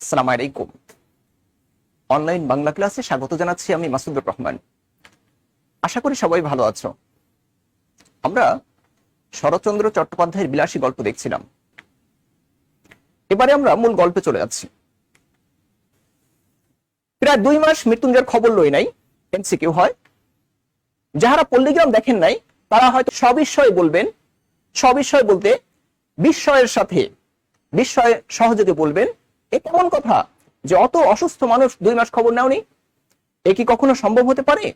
আসসালামু আলাইকুম। অনলাইন বাংলা ক্লাসে স্বাগত জানাচ্ছি আমি মাসুদুর রহমান। আশা করি সবাই ভালো আছো। আমরা শরৎচন্দ্র চট্টোপাধ্যায়ের বিলাসী গল্প দেখছিলাম। এবারে আমরা মূল গল্পে চলে যাচ্ছি। প্রায় দুই মাস মৃত্যুঞ্জয়ের খবর লই নাই, এমসিকিউ হয়। যাহারা পল্লীগ্রাম দেখেন নাই, তারা হয়তো সবিস্ময়ে বলবেন, সবিস্ময় বলতে বিস্ময়ের সাথে বিস্ময়ে সহযোগে বলবেন এ কেমন কথা? যে অত অসুস্থ মানুষ দুই মাস খবর নেওনি? এ কি কখনো সম্ভব হতে পারে?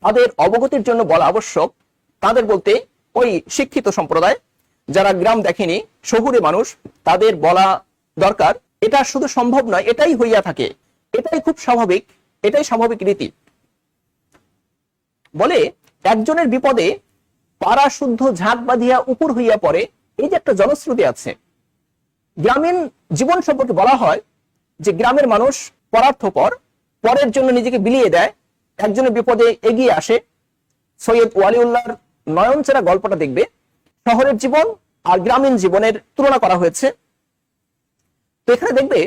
তাদের অবগতির জন্য বলা আবশ্যক। তাদের বলতে ওই শিক্ষিত সম্প্রদায়, যারা গ্রাম দেখেনি, শহুরে মানুষ, তাদের বলা দরকার, এটা শুধু সম্ভব নয়, এটাই হইয়া থাকে। এটাই খুব স্বাভাবিক, এটাই স্বাভাবিক রীতি। বলে একজনের বিপদে পাড়া শুদ্ধ ঝাঁক বাঁধিয়া উপর হইয়া পড়ে, এই যে একটা জনশ্রুতি আছে। গ্রামীণ জীবন সম্পর্কে বলা হয় যে গ্রামের মানুষ পরার্থপর, পরের জন্য নিজেকে বিলিয়ে দেয়, একজনের বিপদে এগিয়ে আসে। সৈয়দ ওয়ালিউল্লাহর নয়নচেরা গল্পটা দেখবে। শহরের জীবন আর গ্রামীণ জীবনের তুলনা করা হয়েছে। তো এখানে দেখবে,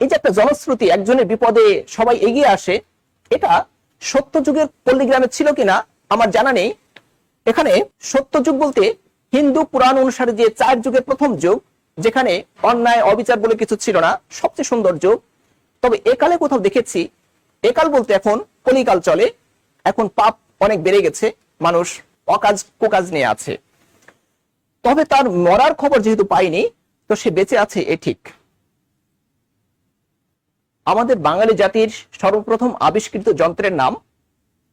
এই যে একটা জনশ্রুতি, একজনের বিপদে সবাই এগিয়ে আসে, এটা সত্য যুগের পল্লীগ্রামে ছিল কিনা আমার জানা নেই। এখানে সত্য যুগ বলতে হিন্দু পুরাণ অনুসারে যে চার যুগের প্রথম যুগ যেখানে অন্যায়, অবিচার বলে কিছু ছিল না, সবচেয়ে সুন্দর যুগ তবে একালে কোথাও দেখেছি, একাল বলতে এখন কলিকাল চলে। এখন পাপ অনেক বেড়ে গেছে, মানুষ অকাজ কুকাজ নিয়ে আছে। তবে তার মরার খবর যেহেতু পাইনি, তো সে বেঁচে আছে এ ঠিক। আমাদের বাঙালি জাতির সর্বপ্রথম আবিষ্কৃত যন্ত্রের নাম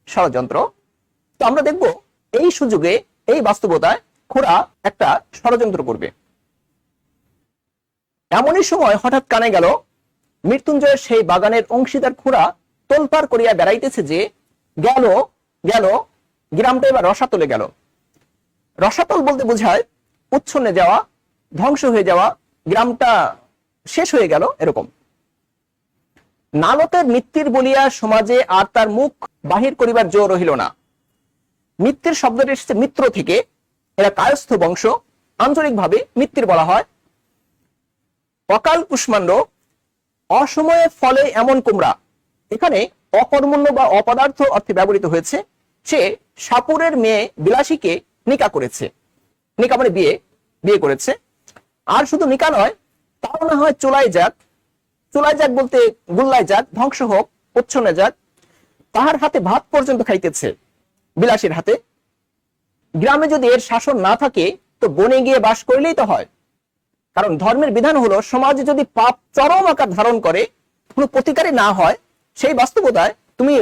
ষড়যন্ত্র। তো আমরা দেখব, এই সুযোগে, এই বাস্তবতায় খোড়া একটা ষড়যন্ত্র করবে। এমনই সময় হঠাৎ কানে গেল, মৃত্যুঞ্জয়ের সেই বাগানের অংশীদার খুঁড়া তোলপার করিয়া বেড়াইতেছে যে, গেল গেল, গ্রামটা এবার রসাতলে গেল। রসাতল বলতে বোঝায় উচ্ছন্নে যাওয়া, ধ্বংস হয়ে যাওয়া, গ্রামটা শেষ হয়ে গেল এরকম। নালতের মৃত্যুর বলিয়া সমাজে আর তার মুখ বাহির করিবার জো রহিল না। মিত্রের শব্দটি এসেছে মিত্র থেকে, এরা কায়স্থ বংশ। আঞ্চলিকভাবে মিত্তির বলা হয় অকাল কুষ্মাণ্ড অসময়ে ফলে এমন কুমড়া। এখানে অকর্মণ্য বা অপদার্থ অর্থে ব্যবহৃত হয়েছে, সে সাপুরের মেয়ে বিলাসীকে নিকা করেছে। নিকা মানে বিয়ে বিয়ে করেছে। আর শুধু নিকা নয়, তাও না হয় চোলাই যাক চোলাই যাক বলতে গুল্লাই যাক ধ্বংস হোক, উচ্ছন্নে যাক তাহার হাতে ভাত পর্যন্ত খাইতেছে বিলাসীর হাতে। গ্রামে যদি এর শাসন না থাকে, তো বনে গিয়ে বাস করলেই তো হয়। কারণ ধর্মের বিধান হলো, সমাজে যদি পাপ চরম আকার ধারণ করে, কোনো প্রতিকারই না হয়, সেই বাস্তবতায় তুমি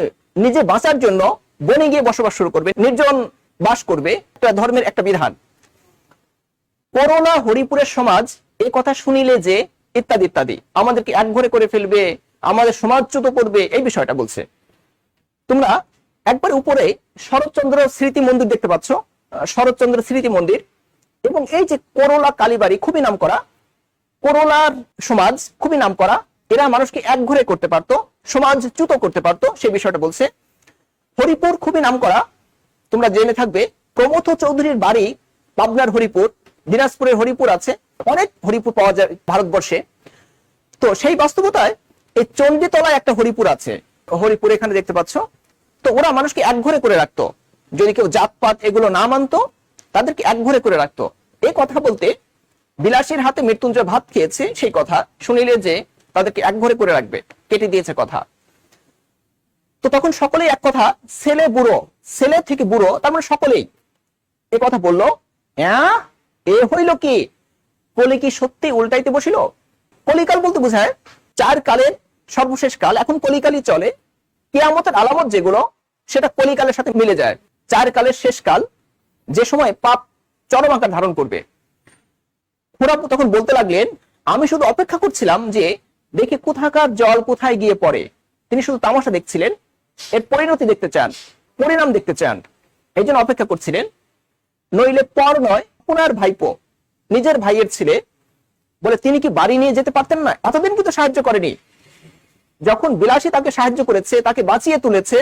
নিজে বাঁচার জন্য বনে গিয়ে বসবাস শুরু করবে, নির্জন বাস করবে, এটা ধর্মের একটা বিধান। করোনা হরিপুরের সমাজ এই কথা শুনিলে যে ইত্যাদি ইত্যাদি, আমাদেরকে একঘরে করে ফেলবে, আমাদের সমাজচ্যুত করবে, এই বিষয়টা বলছে। তোমরা একবার উপরে শরৎচন্দ্র স্মৃতি মন্দির দেখতে পাচ্ছ শরৎচন্দ্র স্মৃতি মন্দির এবং এই যে করোলা কালীবাড়ি খুবই নাম করা করোলার সমাজ খুবই নাম করা এরা মানুষকে একঘরে করতে পারতো, সমাজ চ্যুত করতে পারতো সেই বিষয়টা বলছে। হরিপুর খুবই নাম করা তোমরা জেনে থাকবে প্রমথ চৌধুরীর বাড়ি পাবনার হরিপুর, দিনাজপুরের হরিপুর আছে, অনেক হরিপুর পাওয়া যায় ভারতবর্ষে। তো সেই বাস্তবতায় এই চণ্ডীতলায় একটা হরিপুর আছে, হরিপুর এখানে দেখতে পাচ্ছ। তো ওরা মানুষকে একঘরে করে রাখতো। যদি কেউ জাতপাত এগুলো না মানতো তাদেরকে একঘরে করে রাখতো। এই কথা বলতে বিলাসীর হাতে মৃত্যুঞ্জয় ভাত খেয়েছে সেই কথা শুনিলে যে তাদেরকে একঘরে করে রাখবে। কেটে দিয়েছে কথা। তো তখন সকলেই এক কথা, ছেলে বুড়ো, ছেলে থেকে বুড়ো, তার মানে সকলেই এ কথা বলল এ হইল কি? কলি কি সত্যি উল্টাইতে বসিল? কলিকাল বলতে বোঝায়, চার কালের সর্বশেষ কাল, এখন কলিকালই চলে। কেয়ামতের আলামত যেগুলো, সেটা কলিকালের সাথে মিলে যায়। চার কালের শেষ কাল যে সময় পাপ চরম আকার ধারণ করবে। খুড়াপু তখন বলতে লাগলেন, আমি শুধু অপেক্ষা করছিলাম যে দেখি কোথাকার জল কোথায় গিয়ে পড়ে। তিনি শুধু তামাশা দেখছিলেন, এর পরিণতি দেখতে চান, পরিণাম দেখতে চান। এই জন্য অপেক্ষা করছিলেন। নইলে পর নয়, পুনার ভাইপো, নিজের ভাইয়ের ছেলে, বলে, তিনি কি বাড়ি নিয়ে যেতে পারতেন না? এতদিন কিন্তু সাহায্য করেনি। যখন বিলাসী তাকে সাহায্য করেছে, তাকে বাঁচিয়ে তুলেছে,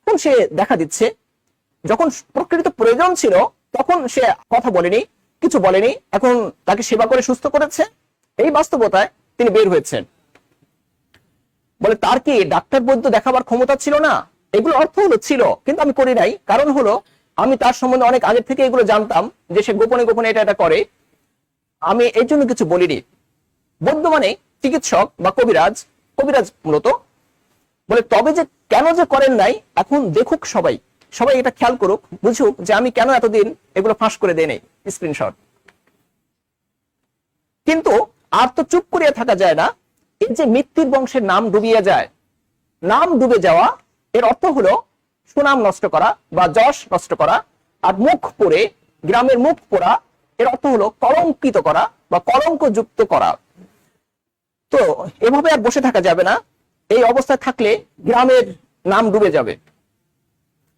তখন সে দেখা দিচ্ছে যখন প্রকৃত প্রয়োজন ছিল, তখন সে কথা বলেনি, কিছু বলেনি, এখন তাকে সেবা করে সুস্থ করেছে। এই বাস্তবতায় তিনি বের হয়েছেন। বলে, তার কি ডাক্তার বৈদ্য দেখাবার ক্ষমতা ছিল না? এগুলো অর্থ হলো ছিল, কিন্তু আমি করি নাই। কারণ হলো, আমি তার সম্বন্ধে অনেক আগে থেকে এগুলো জানতাম যে সে গোপনে গোপনে এটা এটা করে। আমি এই জন্য কিছু বলিনি। বৈদ্য মানে চিকিৎসক বা কবিরাজ। কবিরাজ মূলত। বলে, তবে যে কেন যে করেন নাই, এখন দেখুক সবাই। সবাই এটা খেয়াল করুক, বুঝুক যে আমি কেন এতদিন এগুলো ফাঁস করে দেই নাই স্ক্রিনশট কিন্তু আর তো চুপ করিয়া থাকা যায় না, এই যে মৃত্যুর বংশের নাম ডুবিয়ে যায়, নাম ডুবে যাওয়া, এর অর্থ হলো সুনাম নষ্ট করা বা যশ নষ্ট করা, আর মুখ পরে গ্রামের মুখ পোড়া, এর অর্থ হলো কলঙ্কিত করা বা কলঙ্ক যুক্ত করা। তো এভাবে আর বসে থাকা যাবে না, এই অবস্থায় থাকলে গ্রামের নাম ডুবে যাবে।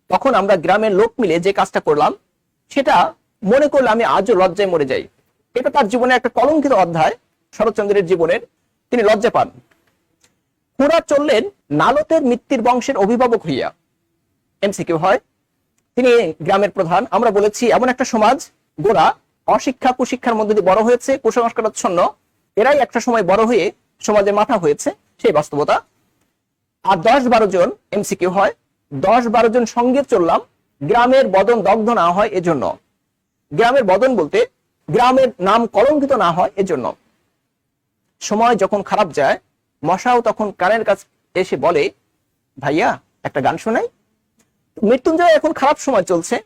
তখন আমরা গ্রামের লোক মিলে যে কাজটা করলাম, সেটা মনে করলে আমি আজও লজ্জায় মরে যাই। এটা তার জীবনে একটা কলঙ্কিত অধ্যায়, শরৎচন্দ্রের জীবনের। তিনি লজ্জা পান। খুড়া চললেন নালতের মৃত্যুর বংশের অভিভাবক হইয়া। এমসিকিউ হয়। তিনি গ্রামের প্রধান। আমরা বলেছি, এমন একটা সমাজ, গোড়া অশিক্ষা কুশিক্ষার মধ্যে দিয়ে বড় হয়েছে কুসংস্কারাচ্ছন্ন এরাই একটা সময় বড় হয়ে সমাজের মাথা হয়েছে, সেই বাস্তবতা। আর দশ বারো জন এমসিকিউ হয়। দশ বারো জন সঙ্গে চললাম, গ্রামের বদন দগ্ধ না হয় এজন্য। গ্রামের বদন বলতে গ্রামের নাম কলঙ্কিত না হয় এজন্য। সময় যখন খারাপ যায়, মশাও তখন কানের কাছে এসে বলে, ভাইয়া, একটা গান শোনাই। মৃত্যুঞ্জয় এখন খারাপ সময় চলছে।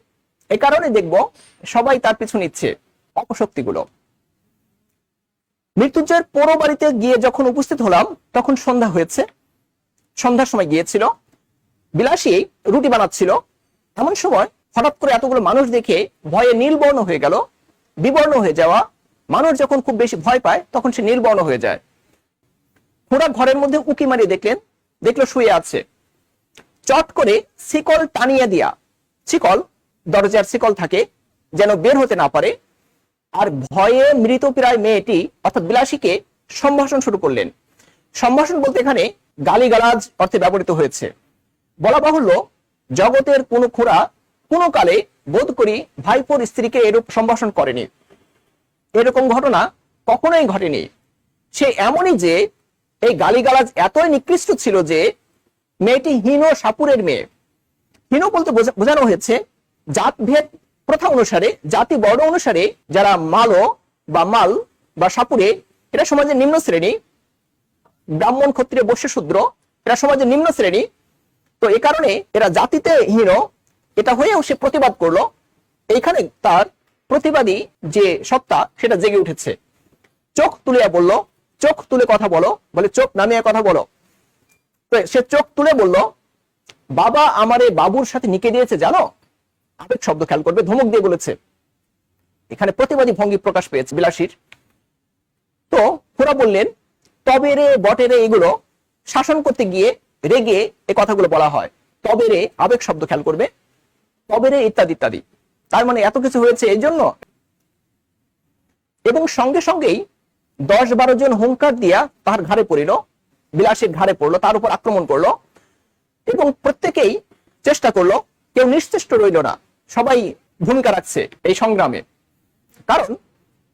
এ কারণে দেখব সবাই তার পিছু নিচ্ছে অপশক্তিগুলো। মৃত্যুঞ্জয়ের পৌর বাড়িতে গিয়ে যখন উপস্থিত হলাম, তখন সন্ধ্যা হয়েছে। সন্ধ্যার সময় গিয়েছিল। বিলাসী রুটি বানাচ্ছিল। এমন সময় হঠাৎ করে এতগুলো মানুষ দেখে ভয়ে নীলবর্ণ হয়ে গেল। বিবর্ণ হয়ে যাওয়া মানুষ যখন খুব বেশি ভয় পায়, তখন সে নীলবর্ণ হয়ে যায়। ঘোড়া ঘরের মধ্যে উকি মারিয়ে দেখলেন, দেখল শুয়ে আছে। চট করে শিকল টানিয়ে দিয়া, শিকল, দরজার শিকল থাকে, যেন বের হতে না পারে, আর ভয়ে মৃত প্রায় মেয়েটি, অর্থাৎ বিলাসীকে সম্ভাষণ শুরু করলেন। সম্ভাষণ বলতে এখানে গালিগালাজ অর্থে ব্যবহৃত হয়েছে। বলা বাহুল্য, জগতের কোন খোড়া কোন কালে বোধ করি ভাইপোর স্ত্রীকে এরূপ সম্ভাষণ করেনি। এরকম ঘটনা কখনোই ঘটেনি। সে এমনই যে এই গালিগালাজ এতই নিকৃষ্ট ছিল যে মেয়েটি হীন সাপুরের মেয়ে। হীন বলতে বোঝানো হয়েছে জাতভেদ প্রথা অনুসারে, জাতি বর্ণ অনুসারে যারা মালো বা মাল বা সাপুরে, এরা সমাজের নিম্ন শ্রেণি। ব্রাহ্মণ ক্ষত্রিয় বৈশ্য শূদ্র এরা সমাজের নিম্ন শ্রেণি। তো এ কারণে এরা জাতিতে হীন, এটা হয়েও সে প্রতিবাদ করল। এইখানে তার প্রতিবাদী যে সত্তা, সেটা জেগে উঠেছে। চোখ তুলিয়া বলল, চোখ তুলে কথা বলো, বলে চোখ নামিয়ে কথা বলো। তো সে চোখ তুলে বলল, বাবা আমারে বাবুর সাথে নিকে দিয়েছে, জানো? আবেগ শব্দ খেয়াল করবে, ধমক দিয়ে বলেছে। এখানে প্রতিবাদী ভঙ্গি প্রকাশ পেয়েছে, বিলাসীর। তো ওরা বললেন, তবে রে, বটে রে, এগুলো শাসন করতে গিয়ে রেগে এ কথাগুলো বলা হয়। তবে রে আবেগ শব্দ খেয়াল করবে। তবে রে ইত্যাদি ইত্যাদি। তার মানে এত কিছু হয়েছে এই জন্য। এবং সঙ্গে সঙ্গেই দশ বারো জন হুঙ্কার দিয়া তার ঘাড়ে পড়িল, বিলাসীর ঘাড়ে পড়ল, তার উপর আক্রমণ করল এবং প্রত্যেকেই চেষ্টা করল, কেউ নিশ্চেষ্ট রইল না। সবাই ভূমিকা রাখছে এই সংগ্রামে। কারণ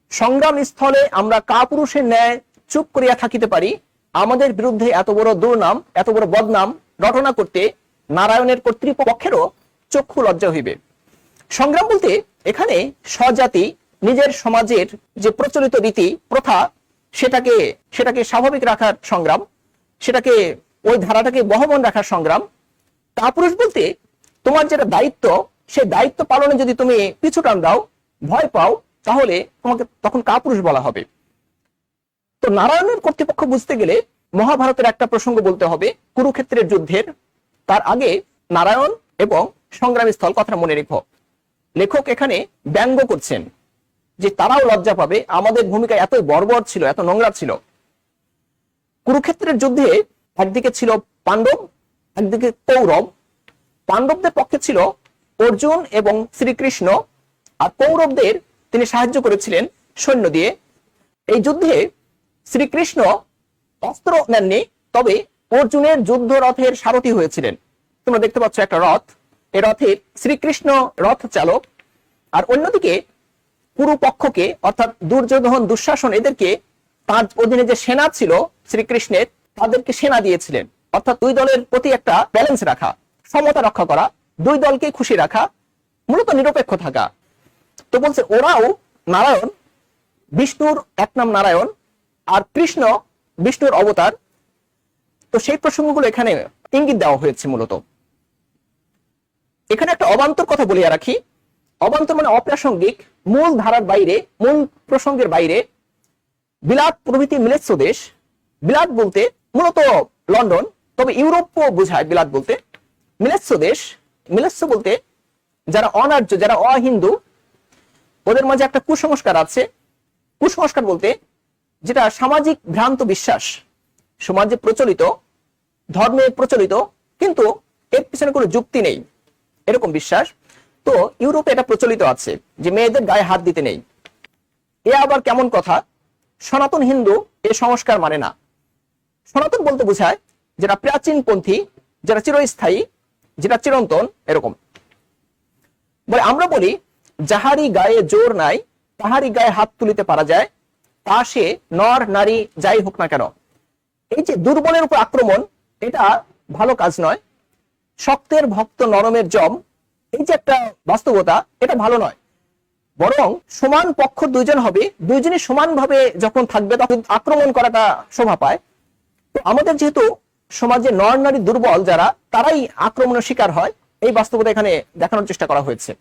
সংগ্রাম স্থলে আমরা কাপুরুষের ন্যায় চুপ করিয়া থাকিতে পারি আমাদের বিরুদ্ধে এত বড় দুর্নাম, এত বড় বদনাম, রটনা করতে নারায়ণের কর্তৃপক্ষেরও চক্ষু লজ্জা হইবে। সংগ্রাম বলতে এখানে স্বজাতি, নিজের সমাজের যে প্রচলিত রীতি, প্রথা, সেটাকে সেটাকে স্বাভাবিক রাখার সংগ্রাম, সেটাকে ওই ধারাটাকে বহমান রাখার সংগ্রাম। কাপুরুষ বলতে তোমার যেটা দায়িত্ব সেই দায়িত্ব পালনে যদি তুমি পিছু টান দাও, ভয় পাও, তাহলে তোমাকে তখন কাপুরুষ বলা হবে। তো নারায়ণের কর্তৃপক্ষ বুঝতে গেলে মহাভারতের একটা প্রসঙ্গ বলতে হবে। কুরুক্ষেত্রের যুদ্ধের তার আগে নারায়ণ এবং সংগ্রামী স্থল কথা মনে রেখো। লেখক এখানে ব্যঙ্গ করছেন যে তারাও লজ্জা পাবে, আমাদের ভূমিকা এতই বর্বর ছিল, এত নোংরা ছিল। কুরুক্ষেত্রের যুদ্ধে একদিকে ছিল পাণ্ডব, একদিকে কৌরব। পাণ্ডবদের পক্ষে ছিল অর্জুন এবং শ্রীকৃষ্ণ, আর কৌরবদের তিনি সাহায্য করেছিলেন সৈন্য দিয়ে। এই যুদ্ধে শ্রীকৃষ্ণ অস্ত্র নেননি, তবে অর্জুনের যুদ্ধ রথের সারথি হয়েছিলেন। তোমরা দেখতে পাচ্ছ একটা রথ। এই রথের শ্রীকৃষ্ণ রথ চালক আর অন্যদিকে পুরো পক্ষকে অর্থাৎ দুর্যোধন দুঃশাসন এদেরকে, তার অধীনে যে সেনা ছিল শ্রীকৃষ্ণের, তাদেরকে সেনা দিয়েছিলেন। অর্থাৎ দুই দলের প্রতি একটা ব্যালেন্স রাখা, সমতা রক্ষা করা, দুই দলকে খুশি রাখা, মূলত নিরপেক্ষ থাকা। তো বলছে, ওরাও নারায়ণ, বিষ্ণুর এক নাম নারায়ণ আর কৃষ্ণ, বিষ্ণুর অবতার। তো সেই প্রসঙ্গগুলো এখানে ইঙ্গিত দেওয়া হয়েছে মূলত। এখানে একটা অবান্তর কথা বলিয়া রাখি। অবান্তর মানে অপ্রাসঙ্গিক, মূল ধারার বাইরে, মূল প্রসঙ্গের বাইরে। বিলাত প্রভৃতি মিলেচ্ছ দেশ। বিলাত বলতে মূলত লন্ডন, তবে ইউরোপও বোঝায় বিলাত বলতে। মিলেচ্ছ দেশ, মিলেচ্ছ বলতে যারা অনার্য, যারা অহিন্দু, ওদের মাঝে একটা কুসংস্কার আছে। কুসংস্কার বলতে যেটা সামাজিক ভ্রান্ত বিশ্বাস। সমাজে প্রচলিত, ধর্মে প্রচলিত, কিন্তু এর পিছনে কোনো যুক্তি নেই। এরকম বিশ্বাস। তো ইউরোপে এটা প্রচলিত আছে যে মেয়েদের গায়ে হাত দিতে নেই। এ আবার কেমন কথা? সনাতন হিন্দু এ সংস্কার মানে না। সনাতন বলতে বোঝায় যেটা প্রাচীন পন্থী যেটা চিরস্থায়ী, যেটা চিরন্তন, এরকম। বলে আমরা বলি যাহারি গায়ে জোর নাই তাহারি গায়ে হাত তুলিতে পারা যায় তা সে নর, নারী, যাই হোক না কেন, এই যে দুর্বলের উপর আক্রমণ, এটা ভালো কাজ নয়। শক্তের ভক্ত নরমের জম, এই যে একটা বাস্তবতা, এটা ভালো নয়। বরং সমান পক্ষ দুইজন হবে, দুইজনই সমানভাবে যখন থাকবে, তখন আক্রমণ করাটা শোভা পায়। তো আমাদের যেহেতু সমাজে নর, নারী দুর্বল যারা, তারাই আক্রমণের শিকার হয়, এই বাস্তবতা এখানে দেখানোর চেষ্টা করা হয়েছে।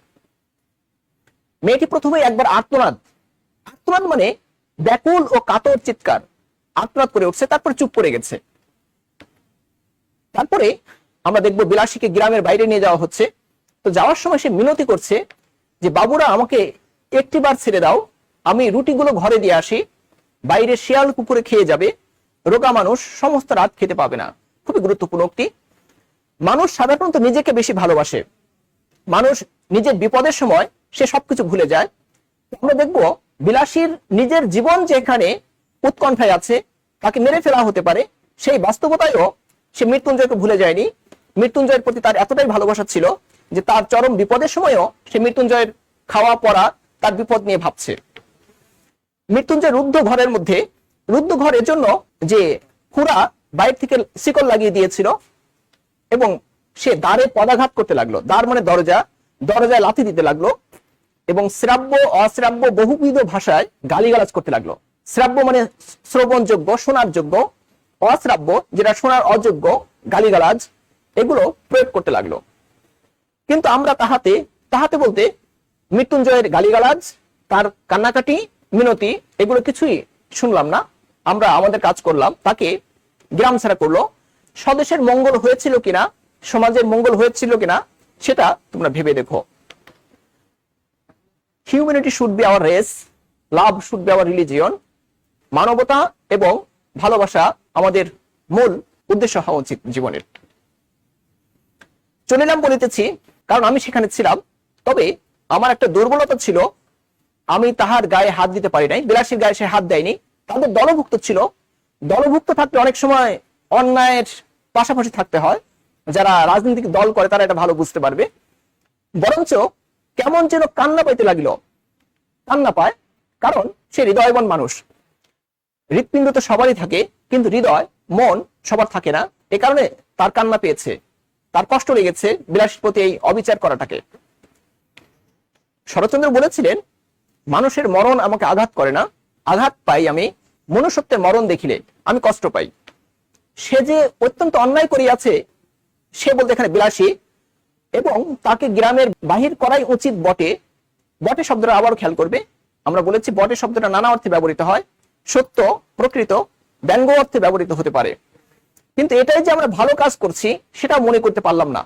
মেয়েটি প্রথমে একবার আত্মনাদ আত্মনাদ মানে ব্যাকুল ও কাতর চিৎকার। আত্মনাদ করে উঠছে, তারপর চুপ করে গেছে। তারপরে আমরা দেখব বিলাসীকে গ্রামের বাইরে নিয়ে যাওয়া হচ্ছে। তো যাওয়ার সময় সে মিনতি করছে যে, বাবুরা, আমাকে একটিবার ছেড়ে দাও। আমি রুটিগুলো ঘরে দিয়ে আসি। বাইরে শিয়াল কুকুরে খেয়ে যাবে। রোগা মানুষ সমস্ত রাত খেতে পাবে না। খুবই গুরুত্বপূর্ণ উক্তি। মানুষ সাধারণত নিজেকে বেশি ভালোবাসে। মানুষ নিজের বিপদের সময় সে সবকিছু ভুলে যায়। আমরা দেখব বিলাসীর নিজের জীবন যেখানে উৎকণ্ঠায় আছে, তাকে মেরে ফেলা হতে পারে, সেই বাস্তবতায়ও সে মৃত্যুঞ্জয়কে ভুলে যায়নি। মৃত্যুঞ্জয়ের প্রতি তার এতটাই ভালোবাসা ছিল যে তার চরম বিপদের সময়ও সে মৃত্যুঞ্জয়ের খাওয়া, পড়া তার বিপদ নিয়ে ভাবছে। মৃত্যুঞ্জয় রুদ্ধ ঘরের মধ্যে, রুদ্ধ ঘরের জন্য যে খুড়া বাইরে থেকে শিকল লাগিয়ে দিয়েছিল এবং সে দ্বারে পদাঘাত করতে লাগল। দ্বার মানে দরজা, দরজায় লাথি দিতে লাগল। এবং শ্রাব্য, অশ্রাব্য বহুবিধ ভাষায় গালিগালাজ করতে লাগল। শ্রাব্য মানে শ্রবণযোগ্য শোনার যোগ্য অশ্রাব্য, যেটা শোনার অযোগ্য, গালিগালাজ, এগুলো প্রয়োগ করতে লাগল। কিন্তু আমরা তাহাতে তাহাতে বলতে মৃত্যুঞ্জয়ের গালিগালাজ, তার কান্নাকাটি, মিনতি, এগুলো কিছুই শুনলাম না। আমরা আমাদের কাজ করলাম, তাকে গ্রাম ছাড়া করল। স্বদেশের মঙ্গল হয়েছিল কিনা, সমাজের মঙ্গল হয়েছিল কিনা, সেটা তোমরা ভেবে দেখো। Humanity should be our race love should be our religion মানবতা এবং ভালোবাসা আমাদের মূল উদ্দেশ্য হওয়া উচিত জীবনের। চলে এলাম বলিতেছি, কারণ আমি সেখানে ছিলাম, তবে আমার একটা দুর্বলতা ছিল, আমি তাহার গায়ে হাত দিতে পারি নাই, বিলাসীর গায়ে সে হাত দেয়নি, তাদের দলভুক্ত ছিল। দলভুক্ত থাকতে অনেক সময় অন্যায়ের পাশাপাশি থাকতে হয়, যারা রাজনৈতিক দল করে তারা এটা ভালো বুঝতে পারবে। বরঞ্চ কেমন যেন কান্না পাইতে লাগিল কান্না পায়, কারণ সে হৃদয়বান মানুষ। হৃৎপিণ্ড তো সবারই থাকে, কিন্তু হৃদয়, মন সবার থাকে না। এ কারণে তার কান্না পেয়েছে। তার কষ্ট লেগেছে বিলাসীর প্রতি এই অবিচার করাটাকে। শরৎচন্দ্র বলেছিলেন, মানুষের মরণ আমাকে আঘাত করে না। আঘাত পাই আমি। মনুষ্যত্বের মরণ দেখিলে আমি কষ্ট পাই। সে যে অত্যন্ত অন্যায় করিয়াছে, সে বলতে এখানে বিলাসী এবং তাকে গ্রামের বাহির করাই উচিত বটে। বটে শব্দটা আবারও খেয়াল করবে। আমরা বলেছি বটে শব্দটা নানা অর্থে ব্যবহৃত হয়। সত্য, প্রকৃত, ব্যঙ্গ অর্থে ব্যবহৃত হতে পারে। কিন্তু এটাই যে আমরা ভালো কাজ করছি সেটা মনে করতে পারলাম না।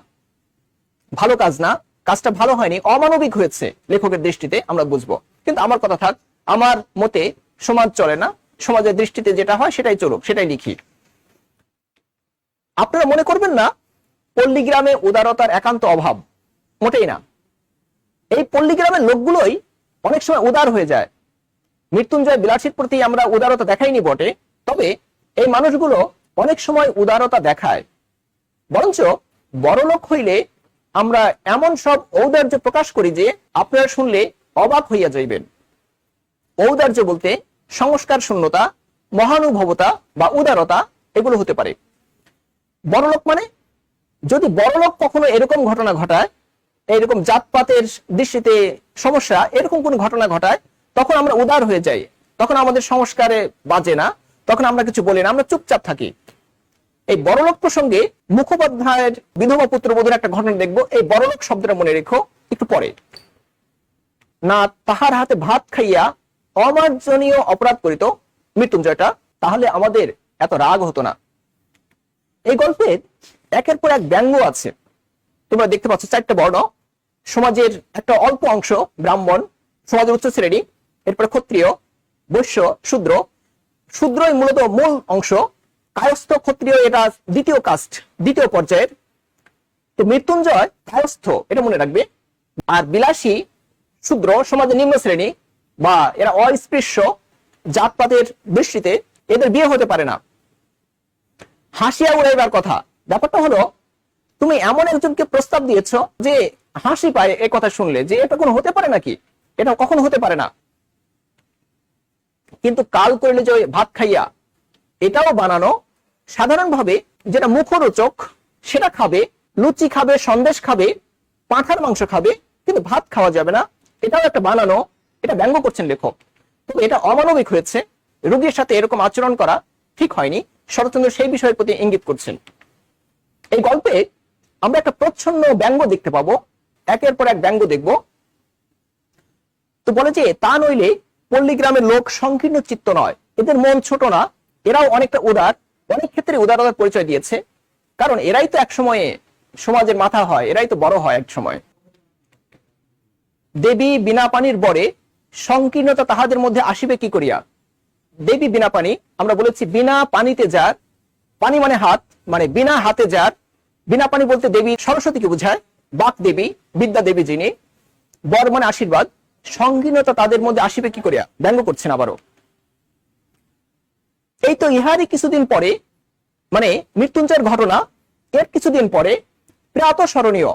ভালো কাজ না, কাজটা ভালো হয়নি, অমানবিক হয়েছে লেখকের দৃষ্টিতে আমরা বুঝব। কিন্তু আমার কথা থাক, আমার মতে সমাজ চলে না, সমাজের দৃষ্টিতে যেটা হয় সেটাই চলুক, সেটাই লিখি। আপনারা মনে করবেন না, পল্লীগ্রামে উদারতার একান্ত অভাব, মোটেই না। এই পল্লীগ্রামের লোকগুলোই অনেক সময় উদার হয়ে যায়। মৃত্যুঞ্জয় বিলাসীর প্রতি আমরা উদারতা দেখাইনি বটে, তবে এই মানুষগুলো অনেক সময় উদারতা দেখায়। বরঞ্চ বড়লোক হইলে আমরা এমন সব ঔদার্য প্রকাশ করি যে আপনারা শুনলে অবাক হইয়া যাইবেন। ঔদার্য বলতে সংস্কার শূন্যতা, মহানুভবতা বা উদারতা এগুলো হতে পারে। বড়লোক মানে যদি বড়লোক কখনো এরকম ঘটনা ঘটায় এরকম জাতপাতের দৃষ্টিতে সমস্যা, এরকম কোন ঘটনা ঘটায়, তখন আমরা উদার হয়ে যাই। তখন আমাদের সংস্কারে বাজে না, তখন আমরা কিছু বলি না, আমরা চুপচাপ থাকি। এই বড়লোক প্রসঙ্গে মুখোপাধ্যায়ের বিধবা পুত্র পুত্রবধূর একটা ঘটনা দেখব। এই বড়লোক শব্দটা মনে রেখো, একটু পরে। না, তাহার হাতে ভাত খাইয়া অমার্জনীয় অপরাধ করিত মৃত্যুঞ্জয়টা, তাহলে আমাদের এত রাগ হতো না। এই গল্পের একের পর এক ব্যঙ্গ আছে। তোমরা দেখতে পাচ্ছ, চারটা বর্ণ। সমাজের একটা অল্প অংশ ব্রাহ্মণ, সমাজের উচ্চ শ্রেণি, এরপরে ক্ষত্রিয়, বৈশ্য, শূদ্র। শূদ্রই মূলত মূল অংশ, কায়স্থ ক্ষত্রিয় এটা দ্বিতীয় কাস্ট দ্বিতীয় পর্যায়ের। তো মৃত্যুঞ্জয় কায়স্থ, এটা মনে রাখবে। আর বিলাসী, শূদ্র, সমাজের নিম্ন শ্রেণি বা এরা অস্পৃশ্য, জাতপাতের দৃষ্টিতে এদের বিয়ে হতে পারে না। হাসিয়া উড়াইবার কথা। ব্যাপারটা হলো, তুমি এমন একজনকে প্রস্তাব দিয়েছ যে হাসি পায় এ কথা শুনলে যে এটা কোনো হতে পারে নাকি? এটা কখনো হতে পারে না। কিন্তু কাল করলে যে ভাত খাইয়া, এটাও বানানো সাধারণভাবে যেটা মুখরোচক, সেটা খাবে, লুচি খাবে, সন্দেশ খাবে, পাঁঠার মাংস খাবে, কিন্তু ভাত খাওয়া যাবে না। এটাও একটা বানানো, এটা ব্যঙ্গ করছেন লেখক। তবে এটা অমানবিক হয়েছে। রোগীর সাথে এরকম আচরণ করা ঠিক হয়নি। শরৎচন্দ্র সেই বিষয়ের প্রতি ইঙ্গিত করছেন। এই গল্পে আমরা একটা প্রচ্ছন্ন ব্যঙ্গ দেখতে পাবো। একের পর এক ব্যঙ্গ দেখব। তো বলে যে, তা নইলে পল্লী গ্রামের লোক সংকীর্ণ চিত্ত নয়। এদের মন ছোট না, এরাও অনেকটা উদার। অনেক ক্ষেত্রে উদারতার পরিচয় দিয়েছে। কারণ এরাই তো এক সময়ে সমাজের মাথা হয়, এরাই তো বড় হয় এক সময় দেবী বিনা পানির বরে সংকীর্ণতা তাহাদের মধ্যে আসিবে কি করিয়া? দেবী বিনা পানি আমরা বলেছি বিনা পানিতে যার, পানি মানে হাত মানে বিনা হাতে যার। বিনা পানি বলতে দেবী সরস্বতীকে বোঝায়। বাক দেবী, বিদ্যা দেবী যিনি, বর মানে আশীর্বাদ সংকীর্ণতা তাদের মধ্যে আসিবে কি করিয়া? ব্যঙ্গ করছেন আবারও। এই তো ইহারই কিছুদিন পরে মানে মৃত্যুঞ্জয়ের ঘটনা, এর কিছুদিন পরে প্রাত স্মরণীয়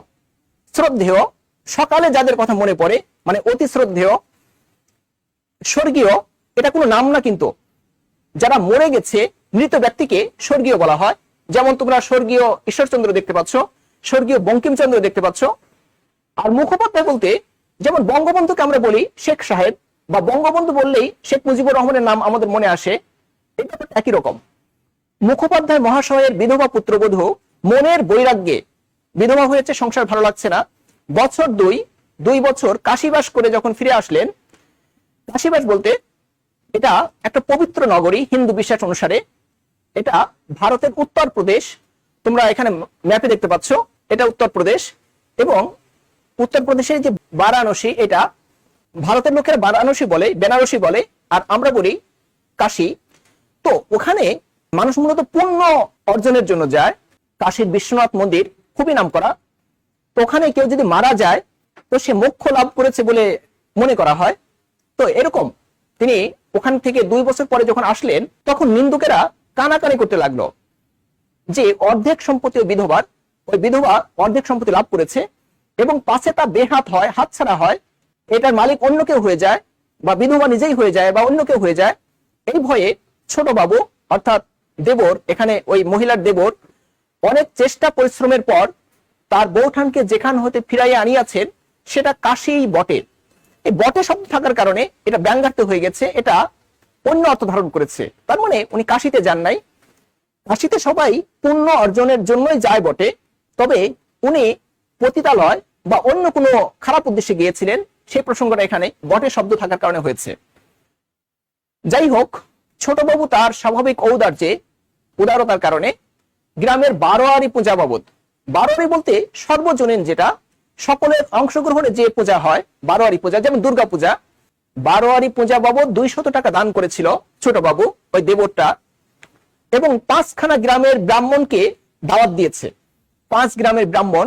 শ্রদ্ধেয়, সকালে যাদের কথা মনে পড়ে মানে অতি শ্রদ্ধেয়, স্বর্গীয়, এটা কোনো নাম না কিন্তু, যারা মরে গেছে, মৃত ব্যক্তিকে স্বর্গীয় বলা হয়। যেমন তোমরা স্বর্গীয় ঈশ্বরচন্দ্র দেখতে পাচ্ছ স্বর্গীয় বঙ্কিমচন্দ্র দেখতে পাচ্ছ। আর মুখোপাধ্যায় বলতে, যেমন বঙ্গবন্ধুকে আমরা বলি শেখ সাহেব, বা বঙ্গবন্ধু বললেই শেখ মুজিবুর রহমানের নাম আমাদের মনে আসে একই রকম। মুখোপাধ্যায় মহাশয়ের বিধবা পুত্রবধূ মনের বৈরাগ্যে বিধবা হয়েছে, সংসার ভালো লাগছে না। বছর দুই দুই বছর কাশিবাস করে যখন ফিরে আসলেন, কাশিবাস বলতে এটা একটা পবিত্র নগরী, হিন্দু বিশ্বাস অনুসারে। এটা ভারতের উত্তরপ্রদেশ, তোমরা এখানে ম্যাপে দেখতে পাচ্ছ। এটা উত্তরপ্রদেশ এবং উত্তরপ্রদেশের যে বারাণসী, এটা ভারতের লোকেরা বারাণসী বলে, বেনারসি বলে, আর আমরা বলি কাশী। তো ওখানে মানুষ মূলত পুণ্য অর্জনের জন্য যায়। কাশীর বিশ্বনাথ মন্দির খুবই নাম করা তো ওখানে কেউ যদি মারা যায়, তো সে মোক্ষ লাভ করেছে বলে মনে করা হয়। তো এরকম তিনি ওখান থেকে দুই বছর পরে যখন আসলেন, তখন নিন্দুকেরা কানাকানি করতে লাগল যে অর্ধেক সম্পত্তি বিধবার ওই বিধবা অর্ধেক সম্পত্তি লাভ করেছে এবং পাশে তা বেহাত হয়, হাতছাড়া হয়, এটার মালিক অন্য কেউ হয়ে যায় বা বিধবা নিজেই হয়ে যায় বা অন্য কেউ হয়ে যায়, এই ভয়ে ছোট বাবু অর্থাৎ দেবর, এখানে ওই মহিলার দেবর, অনেক চেষ্টা পরিশ্রমের পর তার বৌঠানকে যেখান হতে ফিরাইয়া আনিয়াছেন, সেটা কাশি বটে। এই বটে শব্দ থাকার কারণে এটা ব্যঙ্গার্থ হয়ে গেছে, এটা অন্য অর্থ ধারণ করেছে। তার মানে উনি কাশিতে যান নাই। কাশিতে সবাই পুণ্য অর্জনের জন্যই যায় বটে। তবে উনি পতিতালয় বা অন্য কোনো খারাপ উদ্দেশ্যে গিয়েছিলেন, সেই প্রসঙ্গটা এখানে বটে শব্দ থাকার কারণে হয়েছে। যাই হোক, ছোটবাবু তার স্বাভাবিক ঔদার্যে উদারতার কারণে গ্রামের বারোয়ারি পূজা বাবদ, বারোয়ারি বলতে সর্বজনীন যেটা, সকলের অংশগ্রহণে যে পূজা হয়, বারোয়ারি পূজা, যেমন দুর্গা পূজা, বারোয়ারি পূজা বাবদ দুইশত টাকা দান করেছিল ছোটবাবু, ওই দেবরটা, এবং পাঁচখানা গ্রামের ব্রাহ্মণকে দাওয়াত দিয়েছে। পাঁচ গ্রামের ব্রাহ্মণ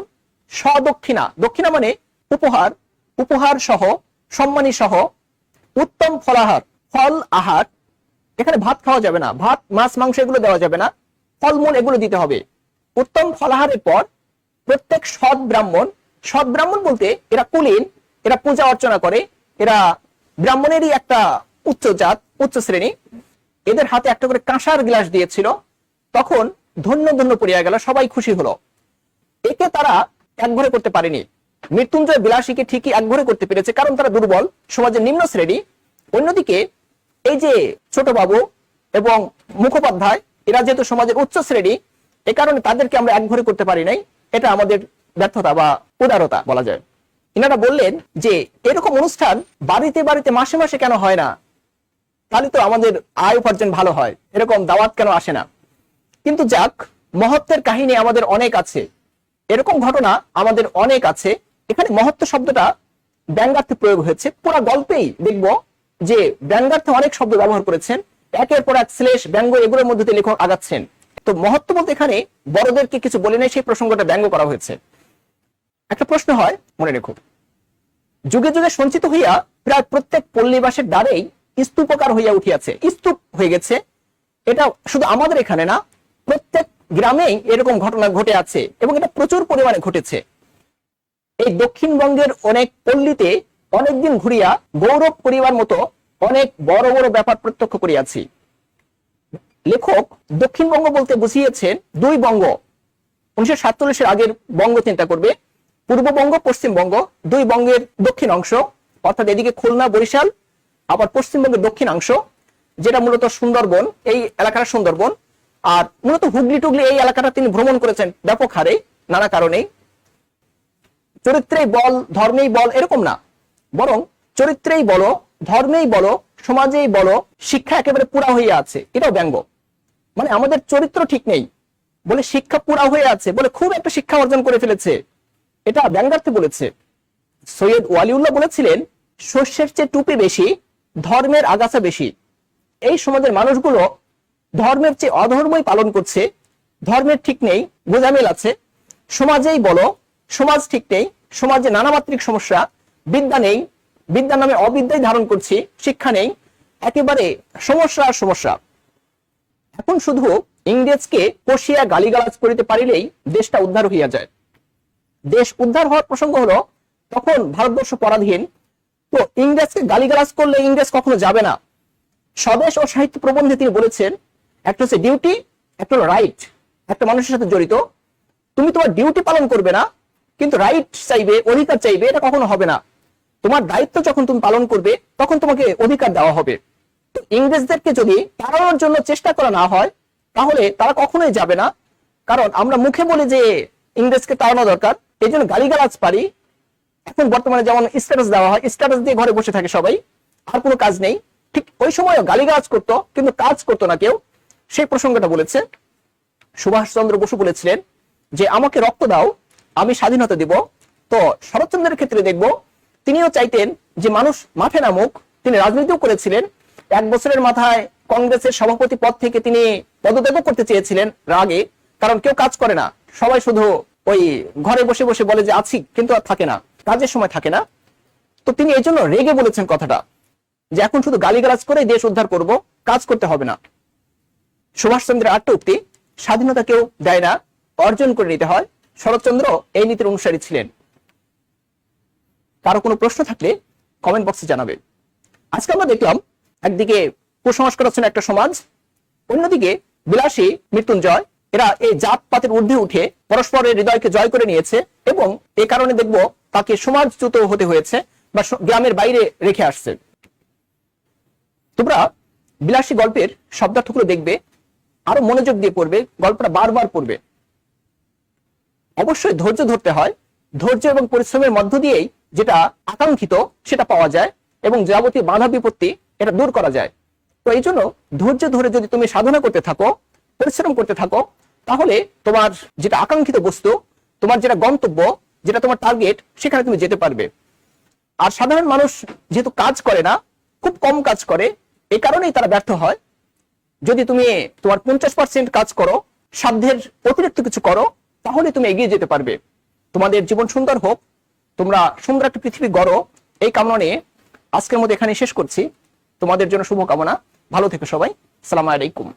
সদক্ষিণা দক্ষিণা মানে উপহার উপহার সহ, সম্মানী সহ, উত্তম ফলাহার, ফল আহার। এখানে ভাত খাওয়া যাবে না, ভাত, মাছ, মাংস এগুলো দেওয়া যাবে না। ফলমূল এগুলো দিতে হবে। উত্তম ফলাহারের পর প্রত্যেক সৎ ব্রাহ্মণ সৎ ব্রাহ্মণ বলতে এরা কুলীন, এরা পূজা অর্চনা করে, এরা ব্রাহ্মণেরই একটা উচ্চ জাত, উচ্চ শ্রেণি। এদের হাতে একটা করে কাঁসার গ্লাস দিয়েছিল। তখন ধন্য ধন্য পড়িয়া গেল, সবাই খুশি হলো। একে তারা একঘরে করতে পারেনি। মৃত্যুঞ্জয় বিলাসীকে ঠিকই একঘরে করতে পেরেছে, কারণ তারা দুর্বল, সমাজের নিম্ন শ্রেণি। অন্যদিকে, এই যে ছোট বাবু এবং মুখোপাধ্যায়, এরা যেহেতু সমাজের উচ্চ শ্রেণি, এ কারণে তাদেরকে আমরা একঘরে করতে পারি নাই। এটা আমাদের ব্যর্থতা বা উদারতা বলা যায়। ইনারা বললেন যে, এরকম অনুষ্ঠান বাড়িতে বাড়িতে মাসে মাসে কেন হয় না? তাহলে তো আমাদের আয় উপার্জন ভালো হয়। এরকম দাওয়াত কেন আসে না? কিন্তু যাক, মহত্বের কাহিনী আমাদের অনেক আছে। এরকম ঘটনা আমাদের অনেক আছে। এখানে মহত্ব শব্দটা ব্যঙ্গার্থে প্রয়োগ হয়েছে। পুরো গল্পেই দেখব যে ব্যঙ্গার্থে অনেক শব্দ ব্যবহার করেছেন। একের পর এক শ্লেষ ব্যঙ্গ এগুলোর মধ্যে লেখক আগাচ্ছেন। তো মহত্ব বলতে এখানে বড়দেরকে কিছু বলে নেই, সেই প্রসঙ্গটা ব্যঙ্গ করা হয়েছে। একটা প্রশ্ন হয়, মনে রেখো। যুগে যুগে সঞ্চিত হইয়া প্রায় প্রত্যেক পল্লীবাসের দ্বারেই স্তূপকার হইয়া উঠিয়াছে। স্তূপ হয়ে গেছে। এটা শুধু আমাদের এখানে না, প্রত্যেক গ্রামেই এরকম ঘটনা ঘটে আছে এবং এটা প্রচুর পরিমাণে ঘটেছে। এই দক্ষিণবঙ্গের অনেক পল্লীতে অনেকদিন ঘুরিয়া গৌরব করিবার মতো অনেক বড় বড় ব্যাপার প্রত্যক্ষ করিয়াছি। লেখক দক্ষিণবঙ্গ বলতে বুঝিয়েছেন দুই বঙ্গ। উনিশশো সাতচল্লিশের আগের বঙ্গ চিন্তা করবে। পূর্ববঙ্গ পশ্চিমবঙ্গ দুই বঙ্গের দক্ষিণ অংশ, অর্থাৎ এদিকে খুলনা, বরিশাল, আবার পশ্চিমবঙ্গের দক্ষিণাংশ যেটা মূলত সুন্দরবন, এই এলাকাটা সুন্দরবন। আর মূলত হুগলি টুগলি এই এলাকাটা তিনি ভ্রমণ করেছেন ব্যাপক হারে, নানা কারণেই। চরিত্রেই বল, ধর্মেই বল, এরকম না। বরং চরিত্রেই বলো, ধর্মেই বলো, সমাজেই বলো, শিক্ষা একেবারে পুরা হয়ে আছে, এটাও ব্যঙ্গ। মানে আমাদের চরিত্র ঠিক নেই, বলে শিক্ষা পুরা হয়ে আছে, বলে খুব একটা শিক্ষা অর্জন করে ফেলেছে, এটা ব্যঙ্গার্থে বলেছে। সৈয়দ ওয়ালিউল্লাহ বলেছিলেন, শস্যের চেয়ে টুপি বেশি, ধর্মের আগাছা বেশি। এই সমাজের মানুষগুলো ধর্মের চেয়ে অধর্মই পালন করছে, ধর্মের ঠিক নেই গোজামিল আছে। সমাজেই বলো, সমাজ ঠিক নেই, সমাজে নানামাত্রিক সমস্যা, বিদ্যা নেই বিদ্যার নামে অবিদ্যাই ধারণ করছি, শিক্ষা নেই, একেবারে সমস্যা আর সমস্যা। এখন শুধু ইংরেজকে কষিয়া গালিগালাজ করিতে পারিলেই দেশটা উদ্ধার হইয়া যায়। দেশ উদ্ধার হওয়ার প্রসঙ্গ হলো, তখন ভারতবর্ষ পরাধীন, তো ইংরেজকে গালিগালাজ করলে ইংরেজ কখনো যাবে না। স্বদেশ ও সাহিত্য প্রবন্ধে তিনি বলেছেন একটা হচ্ছে ডিউটি একটা হলো রাইট একটা মানুষের সাথে জড়িত। তুমি তোমার ডিউটি পালন করবে না, কিন্তু রাইট চাইবে, অধিকার চাইবে, এটা কখনো হবে না। তোমার দায়িত্ব যখন তুমি পালন করবে, তখন তোমাকে অধিকার দেওয়া হবে। তো ইংরেজদেরকে যদি তাড়ানোর জন্য চেষ্টা করা না হয়, তাহলে তারা কখনোই যাবে না। কারণ আমরা মুখে বলি যে ইংরেজকে তাড়ানো দরকার, এই জন্য গালিগালাজ পারি। এখন বর্তমানে যেমন স্ট্যাটাস দেওয়া হয় স্ট্যাটাস দিয়ে ঘরে বসে থাকে সবাই, আর কোনো কাজ নেই। ঠিক ওই সময় গালিগালাজ করতো, কিন্তু কাজ করতো না কেউ। সেই প্রসঙ্গটা বলেছে। সুভাষচন্দ্র বসু বলেছিলেন যে, আমাকে রক্ত দাও, আমি স্বাধীনতা দিব। তো শরৎচন্দ্রের ক্ষেত্রে দেখব, তিনিও চাইতেন যে, মানুষ মাঠে নামুক। তিনি রাজনীতিও করেছিলেন। এক বছরের মাথায় কংগ্রেসের সভাপতি পদ থেকে তিনি পদত্যাগ করতে চেয়েছিলেন রাগে, কারণ কেউ কাজ করে না। সবাই শুধু ওই ঘরে বসে বসে বলে যে, আছি। কিন্তু আর থাকে না, কাজের সময় থাকে না। তো তিনি এই রেগে বলেছেন কথাটা, যে, এখন শুধু গালিগালাজ করে দেশ উদ্ধার করব, কাজ করতে হবে না। সুভাষচন্দ্রের আটটা উক্তি স্বাধীনতা কেউ দেয় না, অর্জন করে নিতে হয়। শরৎচন্দ্র এই নীতির অনুসারী ছিলেন। কারও কোনো প্রশ্ন থাকলে কমেন্ট বক্সে জানাবে আজকে আমরা দেখলাম একদিকে কুসংস্কার হচ্ছেন একটা সমাজ, অন্যদিকে বিলাসী মৃত্যুঞ্জয়। এরা এই জাত পাতের ঊর্ধ্বে উঠে পরস্পরের হৃদয়কে জয় করে নিয়েছে এবং এ কারণে দেখব তাকে সমাজচ্যুত হতে হয়েছে বা গ্রামের বাইরে রেখে আসছে। তোমরা বিলাসী গল্পের শব্দার্থগুলো দেখবে আরও মনোযোগ দিয়ে পড়বে, গল্পটা বারবার পড়বে। অবশ্যই ধৈর্য ধরতে হয়। ধৈর্য এবং পরিশ্রমের মধ্য দিয়েই যেটা আকাঙ্ক্ষিত, সেটা পাওয়া যায় এবং যাবতীয় বাধা বিপত্তি এটা দূর করা যায়। তো এই জন্য ধৈর্য ধরে যদি তুমি সাধনা করতে থাকো, পরিশ্রম করতে থাকো, তাহলে তোমার যেটা আকাঙ্ক্ষিত বস্তু, তোমার যেটা গন্তব্য, যেটা তোমার টার্গেট সেখানে তুমি যেতে পারবে। আর সাধারণ মানুষ যেহেতু কাজ করে না, খুব কম কাজ করে এই কারণেই তারা ব্যর্থ হয়। যদি তুমি তোমার পঞ্চাশ কাজ করো, সাধ্যের অতিরিক্ত কিছু করো, তাহলে তুমি এগিয়ে যেতে পারবে। তোমাদের জীবন সুন্দর হোক, তোমরা সুন্দর একটা পৃথিবী গড়ো। এই কামনা নিয়ে আজকের মধ্যে এখানে শেষ করছি। তোমাদের জন্য শুভকামনা। ভালো থেকো সবাই। সালাম আলাইকুম।